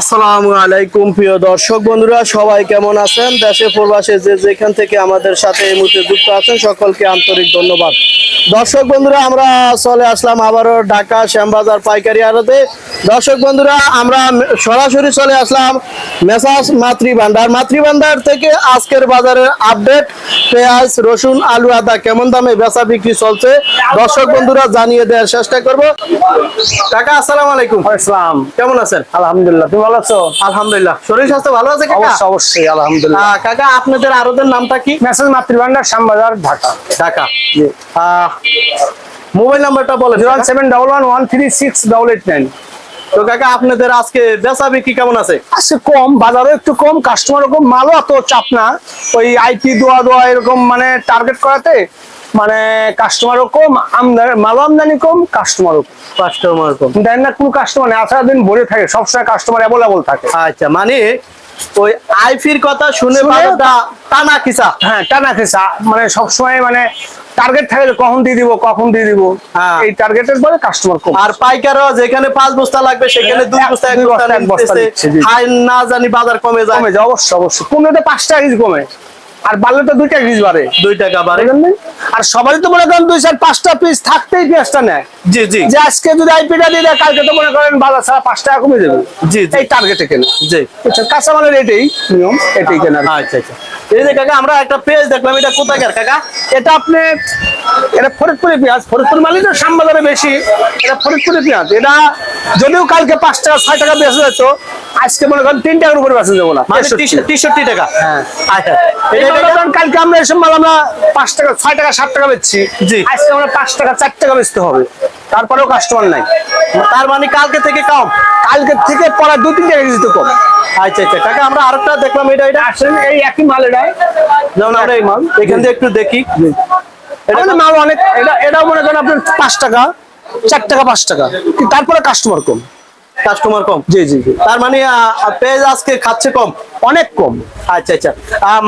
আসসালামু আলাইকুম প্রিয় দর্শক বন্ধুরা সবাই কেমন আছেন? দেশে প্রবাসে যে যেখান থেকে আমাদের সাথে এই মুহূর্তে যুক্ত আছেন সকলকে আন্তরিক ধন্যবাদ। দর্শক বন্ধুরা আমরা চলে আসলাম আবারও ঢাকা শ্যামবাজার পাইকারি আড়তে। দর্শক বন্ধুরা আমরা সরাসরি চলে আসলাম মেসাস মাতৃ ভান্ডার মাতৃ ভান্ডার থেকে আজকের বাজারের আপডেট পেঁয়াজ রসুন আলু আদা কেমন দামে বেচা বিক্রি চলছে? দর্শক বন্ধুরা জানিয়ে দেওয়ার চেষ্টা করব। কাকা আসসালাম আলাইকুম। আসসালাম। কেমন আছেন? আলহামদুলিল্লাহ ভালো আছো? আলহামদুলিল্লাহ। শরীর স্বাস্থ্য ভালো আছে কাকা? অবশ্যই অবশ্যই আলহামদুলিল্লাহ। কাকা আপনাদের আরোদের নামটা কি? মেসেজ মাতৃভান্ডার শ্যামবাজার ঢাকা। ঢাকা। মোবাইল নাম্বারটা বলে zero seven double one one three six double eight nine. তো কাকা আপনাদের আজকে বেচা বিক্রি কেমন আছে? আজকে কম বাজারও একটু কম কাস্টমার কম মালও অত চাপ না। ওই আইপি দোয়া দোয়া এরকম মানে টার্গেট করাতে মানে কাস্টমারও কম আমদানি মালও আমদানি কম কাস্টমারও কম। কাস্টমার কম। দেন না কোনো কাস্টমার নেই আঠারো দিন ভরে থাকে সবসময় কাস্টমার অ্যাভেলেবল থাকে। আচ্ছা মানে ওই আইফির কথা শুনে টানা কিসা হ্যাঁ টানা খেসা মানে সবসময় মানে টার্গেট থাকে কখন দিয়ে দিব কখন দিয়ে দিব। হ্যাঁ। এই টার্গেটের পরে কাস্টমার কম। আর পাইকারও যেখানে পাঁচ বস্তা লাগবে সেখানে দুই বস্তা এক বস্তা না জানি বাজার কমে যায়। কমে যায় অবশ্যই অবশ্যই কমলে পাঁচ টাকা কমে। আর বাড়লে তো দুইটা পিস বাড়ে। দুই টাকা বাড়ে। আর সবারই তো মনে করেন দুই চার পাঁচটা পিস থাকতেই পেঁয়াজটা নেয়। জি জি। যে আজকে যদি আইপিটা দিয়ে দেয় কালকে তো মনে করেন বাজার ছাড়া পাঁচ টাকা কমে যাবে। জি। এই টার্গেটে কেনা। জি। আচ্ছা কাঁচামালের এটাই নিয়ম এটাই কেনা আচ্ছা আচ্ছা। এই যে কাকা আমরা একটা পেজ দেখলাম এটা কোথাকার কাকা? এটা আপনি এটা ফরিদপুরি পেঁয়াজ। ফরিদপুর তো শ্যামবাজারে বেশি। এটা ফরিদপুরি পেঁয়াজ। এটা যদিও কালকে পাঁচ টাকা ছয় টাকা বেঁচে যেত আজকে মনে করেন তিন টাকার উপরে বেঁচে যাব না। মানে তেষট্টি। টাকা? হ্যাঁ। আচ্ছা। কালকে আমরা এসব মাল আমরা পাঁচ টাকা ছয় টাকা সাত টাকা বেচছি। জি। আজকে আমরা পাঁচ টাকা চার টাকা বেচতে হবে। তারপরেও কাস্টমার নাই। তার মানে কালকে থেকে কম? কালকে থেকে পরে দু তিন টাকা তো কম। আচ্ছা আচ্ছা। আমরা আরেকটা দেখলাম। এটা এটা? আসেন এই একই মাল এটা। যেমন আমরা এই মাল এখান থেকে একটু দেখি। এটা মাল অনেক এটা এটাও মনে করেন আপনার পাঁচ টাকা চার টাকা পাঁচ টাকা। তারপরে কাস্টমার কম। কাস্টমার কম। জি জি তার মানে পেজ আজকে খাচ্ছে কম। অনেক কম। আচ্ছা আচ্ছা।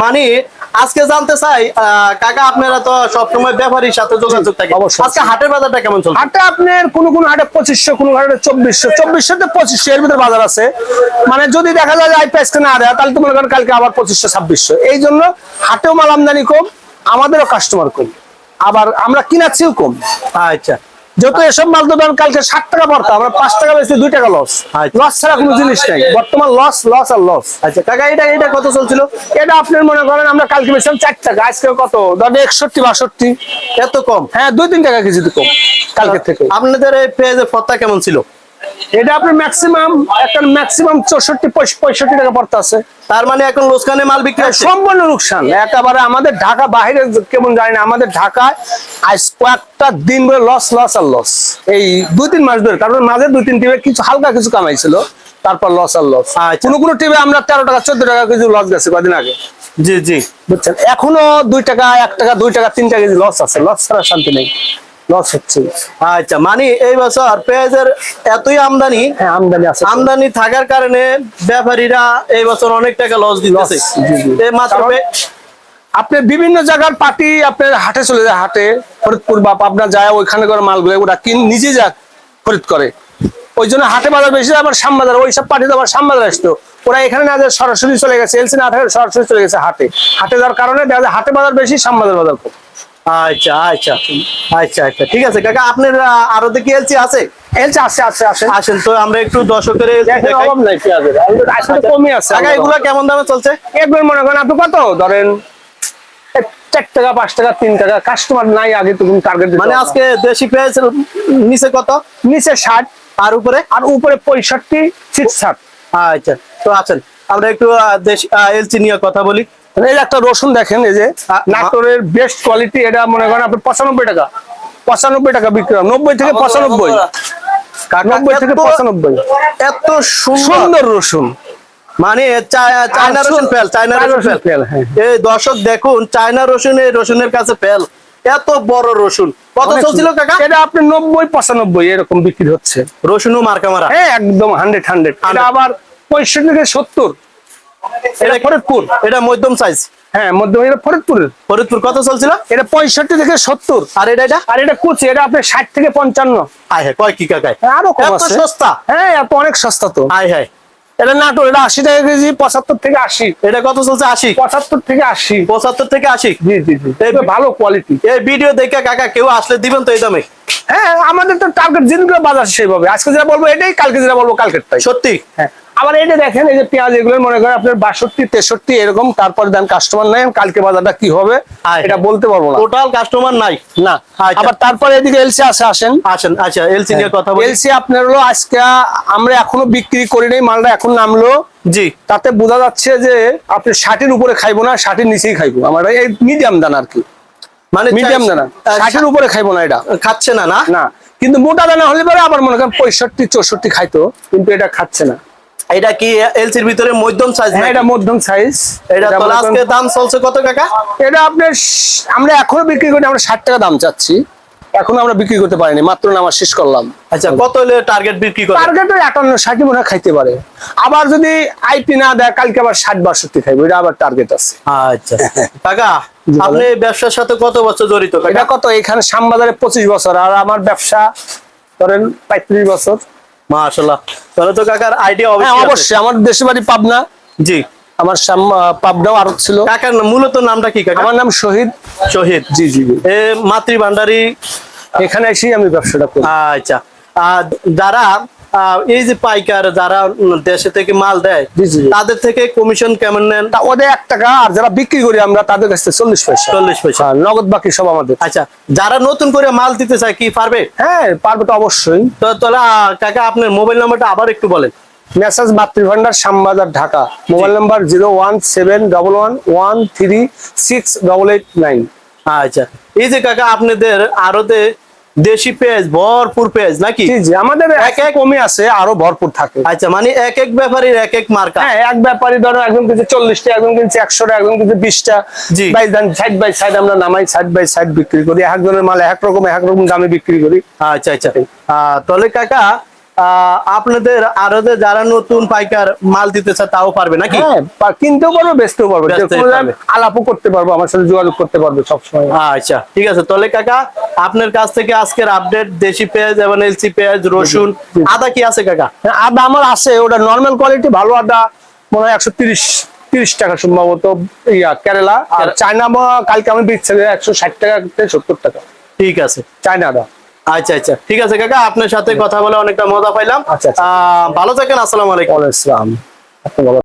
মানে আজকে জানতে চাই কাকা আপনারা তো সবসময় ব্যাপারীর সাথে যোগাযোগ থাকে। আজকে হাটের বাজারটা কেমন চলছে? হাটে আপনার কোন কোন হাটে পঁচিশশো কোন হাটে চব্বিশশো চব্বিশশো তো পঁচিশশো এর ভিতরে বাজার আছে। মানে যদি দেখা যায় যে আইপিএস না দেয় তাহলে তো মনে করেন কালকে আবার পঁচিশশো ছাব্বিশশো। এই জন্য হাটেও মাল আমদানি কম আমাদেরও কাস্টমার কম। আবার আমরা কিনাচ্ছিও কম। আচ্ছা। যত এসব মাল তো ধরেন কালকে ষাট টাকা পড়তো আমরা পাঁচ টাকা বেশি দুই টাকা লস আচ্ছা। লস ছাড়া কোনো জিনিস নাই। বর্তমান লস লস আর লস আচ্ছা। কাকা এটা এটা কত চলছিল? এটা আপনার মনে করেন আমরা কালকে বেশি চার টাকা আজকে কত? ধরেন একষট্টি বাষট্টি। এত কম? হ্যাঁ দুই তিন টাকা কেজি তো কম কালকে থেকে। আপনাদের এই পেঁয়াজের পত্তা কেমন ছিল? এটা আপনার ম্যাক্সিমাম একটা ম্যাক্সিমাম চৌষট্টি পঁয়ষট্টি টাকা পড়তে আছে। তার মানে এখন লোসকানে মাল বিক্রি সম্পূর্ণ লোকসান। একেবারে আমাদের ঢাকা বাইরে কেমন জানি না আমাদের ঢাকায় আজ কয়েকটা দিন ধরে লস লস আর লস এই দুই তিন মাস ধরে তারপর মাঝে দুই তিন টিমে কিছু হালকা কিছু কামাইছিল তারপর লস আর লস আচ্ছা। কোনো কোনো টিমে আমরা তেরো টাকা চোদ্দ টাকা কিছু লস গেছে কদিন আগে। জি জি। বুঝছেন? এখনও দুই টাকা এক টাকা দুই টাকা তিন টাকা লস আছে। লস ছাড়া শান্তি নেই। লস হচ্ছে। আচ্ছা মানে এই বছর পেঁয়াজের এতই আমদানি হ্যাঁ আমদানি আছে। আমদানি থাকার কারণে ব্যাপারীরা এই বছর অনেক টাকা লস দিতেছে। মাত্র আপনি বিভিন্ন জায়গার পার্টি আপনার হাটে চলে যায় হাটে ফরিদপুর বা পাবনা যায় ওইখানে করে মালগুলো ওরা কিন নিজে যা খরিদ করে। ওই জন্য হাটে বাজার বেশি আবার শ্যামবাজার ওই সব পার্টি তো আবার শ্যামবাজার আসতো। ওরা এখানে না যায় সরাসরি চলে গেছে এলসি না থাকে সরাসরি চলে গেছে হাটে। হাটে যাওয়ার কারণে দেখা যায় হাটে বাজার বেশি শ্যামবাজার বাজার কম। আচ্ছা আচ্ছা। আচ্ছা আচ্ছা। ঠিক আছে কাকা আপনার আরও দেখি এলসি আছে? এলসি আছে আছে আছে। আসেন তো আমরা একটু দর্শকের অভাব নাই পেঁয়াজের আসলে কমই আছে কাকা এগুলো কেমন দামে চলছে? একবার মনে করেন আপনি কত? ধরেন চার টাকা পাঁচ টাকা তিন টাকা কাস্টমার নাই আগে তো টার্গেট মানে আজকে দেশি পেঁয়াজ নিচে কত? নিচে ষাট। আর উপরে? আর উপরে পঁয়ষট্টি ষাট আচ্ছা। তো আছেন আমরা একটু দেশি এলসি নিয়ে কথা বলি। এই যে একটা রসুন দেখেন এই যে নাটোরের বেস্ট কোয়ালিটি এটা মনে করেন আপনি পঁচানব্বই টাকা। পঁচানব্বই টাকা বিক্রি নব্বই থেকে পঁচানব্বই। নব্বই থেকে এত- পঁচানব্বই। এত সুন্দর। রসুন। মানে চায়না রসুন ফেল চায়না রসুন রসুন ফেল। হ্যাঁ। এই দর্শক দেখুন চায়না রসুন এই রসুনের কাছে ফেল। এত বড় রসুন। কত চলছিল কাকা? এটা আপনি নব্বই পঁচানব্বই এরকম বিক্রি হচ্ছে। রসুনও মার্কা মারা। হ্যাঁ একদম হান্ড্রেড হান্ড্রেড আবার পঁয়ষট্টি থেকে সত্তর। এটা ফরিদপুর? এটা মধ্যম সাইজ হ্যাঁ মধ্যম এটা ফরিদপুরের ফরিদপুর কত চলছিল? এটা পঁয়ষট্টি থেকে সত্তর। আর এটা? এটা আর এটা কুচি এটা আপনার ষাট থেকে পঞ্চান্ন। হ্যাঁ কয় কি কাকায় আরও কম সস্তা? হ্যাঁ এত অনেক সস্তা তো। হ্যাঁ এটা নাটোর এটা আশি টাকা কেজি পঁচাত্তর থেকে আশি। এটা কত চলছে? আশি। পঁচাত্তর থেকে আশি। পঁচাত্তর থেকে আশি? জি জি জি। ভালো কোয়ালিটি এই ভিডিও দেখে কাকা কেউ আসলে দিবেন তো এই দামে? হ্যাঁ আমাদের তো টার্গেট যেগুলো বাজার সেইভাবে। আজকে যেটা বলব এটাই কালকে যেটা বলব কালকেরটাই। সত্যি? হ্যাঁ। আবার এই যে দেখেন এই যে পেঁয়াজ এগুলো মনে করেন আপনার বাষট্টি তেষট্টি এরকম তারপরে দেন কাস্টমার নেন কালকে বাজারটা কি হবে এটা হ্যাঁ। বলতে পারব না। টোটাল কাস্টমার নাই? না। আচ্ছা। আবার তারপরে এদিকে এলসি আছে আসেন। আসেন আচ্ছা এলসি নিয়ে কথা বলি। এলসি আপনার হলো আজকে আমরা এখনও বিক্রি করি নাই মালটা এখন নামলো। জি। তাতে বোঝা যাচ্ছে যে আপনি ষাটের উপরে খাইবো না ষাটের নিচেই খাইবো। আমার এই মিডিয়াম দানা আর কি। মানে মিডিয়াম দানা। আহ, ষাটের উপরে খাইবো না এটা। খাচ্ছে না না? না। কিন্তু মোটা দানা হলে পরে আবার মনে করেন পঁয়ষট্টি চৌষট্টি খাইতো কিন্তু এটা খাচ্ছে না। এটা কি এলসির ভিতরে মধ্যম সাইজ হ্যাঁ এটা মধ্যম সাইজ এটা তাহলে আজকে দাম চলছে কত কাকা? এটা আপনার আমরা এখনও বিক্রি করি আমরা ষাট টাকা দাম চাচ্ছি। এখন আমরা বিক্রি করতে পারিনি মাত্র নামা শেষ করলাম। আচ্ছা কত হলে টার্গেট বিক্রি করে টার্গেট আটান্ন ষাটই মনে খাইতে পারে। আবার যদি আইপি না দেয় কালকে আবার ষাট বাষট্টি খাইবে এটা আবার টার্গেট আছে। আচ্ছা। কাকা আপনি ব্যবসার সাথে কত বছর জড়িত এটা কত? এখানে শ্যামবাজারে পঁচিশ বছর আর আমার ব্যবসা ধরেন পঁয়ত্রিশ বছর। মাশাআল্লাহ। তাহলে তো কাকার আইডিয়া হ্যাঁ অবশ্যই অবশ্যই আমার দেশের বাড়ি পাবনা। জি। আমার পাবনাও আরও ছিল। কাকার মূলত নামটা কি কাকা? আমার নাম শহীদ। শহীদ। জি জি। এ মাতৃ ভান্ডারি? এখানে এসেই আমি ব্যবসাটা করি। আচ্ছা। আর যারা এই যে পাইকার যারা দেশে থেকে মাল দেয়। তাদের থেকে কমিশন কেমন নেন? ওদের এক টাকা আর যারা বিক্রি করি আমরা তাদের কাছে চল্লিশ পয়সা। চল্লিশ পয়সা। নগদ বাকি সব আমাদের। আচ্ছা যারা নতুন করে মাল দিতে চায় কি পারবে? হ্যাঁ পারবে তো অবশ্যই। তো তাহলে কাকা আপনার মোবাইল নাম্বারটা আবার একটু বলেন। Messrs Matribhandar Shyambazar Dhaka. Mobile number zero one seven double one one three six double eight nine. আচ্ছা এই যে কাকা আপনাদের আরতে দেশি পেঁয়াজ ভরপুর পেঁয়াজ নাকি? জি আমাদের এক এক কমে আছে আরও ভরপুর থাকে। আচ্ছা মানে এক এক ব্যাপারীর এক এক মার্কা? হ্যাঁ এক ব্যাপারী ধরো একদম কিছু চল্লিশটা একদম কিন্তু একশোটা একদম কিছু বিশটা। জি। বাই সাইড বাই সাইড আমরা নামাই সাইড বাই সাইড বিক্রি করি। এক একজনের মাল এক রকম এক রকম দামে বিক্রি করি। আচ্ছা আচ্ছা। আহ, তাহলে কাকা আপনাদের আরতে যারা নতুন পাইকার মাল দিতে চায় তাও পারবে নাকি? হ্যাঁ কিনতেও পারব বেচতেও পারব। যে। আলাপও করতে পারব আমার সাথে যোগাযোগ করতে পারবে সবসময়। আচ্ছা ঠিক আছে। তাহলে কাকা আপনার কাছ থেকে আজকের আপডেট দেশি পেঁয়াজ এবং এলসি পেঁয়াজ রসুন আদা কি আছে কাকা? হ্যাঁ, আদা আমার আছে ওটা নর্মাল কোয়ালিটি ভালো আদা মনে হয় একশো তিরিশ তিরিশ টাকা সম্ভবত ইয়া কেরালা। আর চায়না কালকে আমি বিচ্ছি একশো ষাট টাকা সত্তর টাকা। ঠিক আছে। চায়না আদা। আচ্ছা আচ্ছা। ঠিক আছে কাকা আপনার সাথে কথা বলে অনেকটা মজা পাইলাম। আচ্ছা, আচ্ছা। ভালো থাকেন আসসালাম আলাইকুম। আসসালাম।